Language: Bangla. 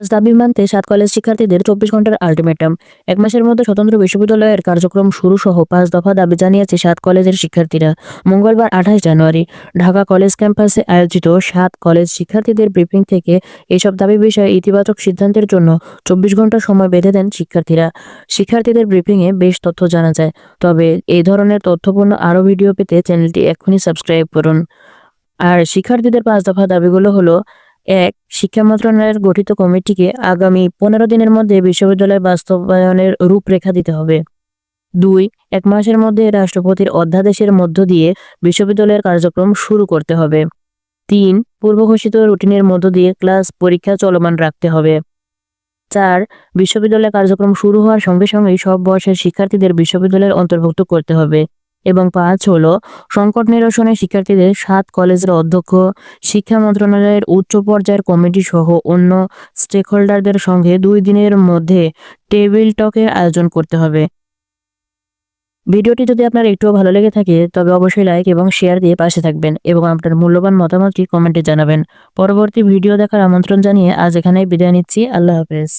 দাবি মানতে সাত কলেজ শিক্ষার্থীদের চব্বিশ ঘণ্টার আলটিমেটাম। এক মাসের মধ্যে স্বতন্ত্র বিশ্ববিদ্যালয়ের কার্যক্রম শুরু সহ পাঁচ দফা দাবি জানিয়েছে সাত কলেজের শিক্ষার্থীরা। মঙ্গলবার, আঠাশ জানুয়ারি, ঢাকা কলেজ ক্যাম্পাসে আয়োজিত সাত কলেজ শিক্ষার্থীদের ব্রিফিং থেকে এসব দাবি বিষয়ে ইতিবাচক সিদ্ধান্তের জন্য চব্বিশ ঘণ্টা সময় বেঁধে দেন শিক্ষার্থীরা। শিক্ষার্থীদের ব্রিফিংয়ে বেশ তথ্য জানা যায়। তবে এই ধরনের তথ্যপূর্ণ আরও ভিডিও পেতে চ্যানেলটি এক্ষুনি সাবস্ক্রাইব করুন। আর শিক্ষার্থীদের পাঁচ দফা দাবিগুলো হলো এক, শিক্ষা মন্ত্রণালয়ের গঠিত কমিটিকে আগামী পনেরো দিনের মধ্যে বিশ্ববিদ্যালয় বাস্তবায়নের রূপরেখা দিতে হবে। দুই, এক মাসের মধ্যে রাষ্ট্রপতির অধ্যাদেশের মধ্য দিয়ে বিশ্ববিদ্যালয়ের কার্যক্রম শুরু করতে হবে। তিন, পূর্ব ঘোষিত রুটিনের মধ্য দিয়ে ক্লাস পরীক্ষা চলমান রাখতে হবে। চার, বিশ্ববিদ্যালয় কার্যক্রম শুরু হওয়ার সঙ্গে সঙ্গেই সব বয়সের শিক্ষার্থীদের বিশ্ববিদ্যালয়ের অন্তর্ভুক্ত করতে হবে। এবং পাঁচ হলো, সংকট নিরসনে শিক্ষার্থীদের সাত কলেজের অধ্যক্ষ, শিক্ষা মন্ত্রণালয়ের উচ্চ পর্যায়ের কমিটি সহ অন্য স্টেকহোল্ডারদের সঙ্গে দুই দিনের মধ্যে টেবিল টকের আয়োজন করতে হবে। ভিডিওটি যদি আপনার একটুও ভালো লেগে থাকে, তবে অবশ্যই লাইক এবং শেয়ার দিয়ে পাশে থাকবেন এবং আপনার মূল্যবান মতামতটি কমেন্টে জানাবেন। পরবর্তী ভিডিও দেখার আমন্ত্রণ জানিয়ে আজ এখানেই বিদায় নিচ্ছি। আল্লাহ হাফেজ।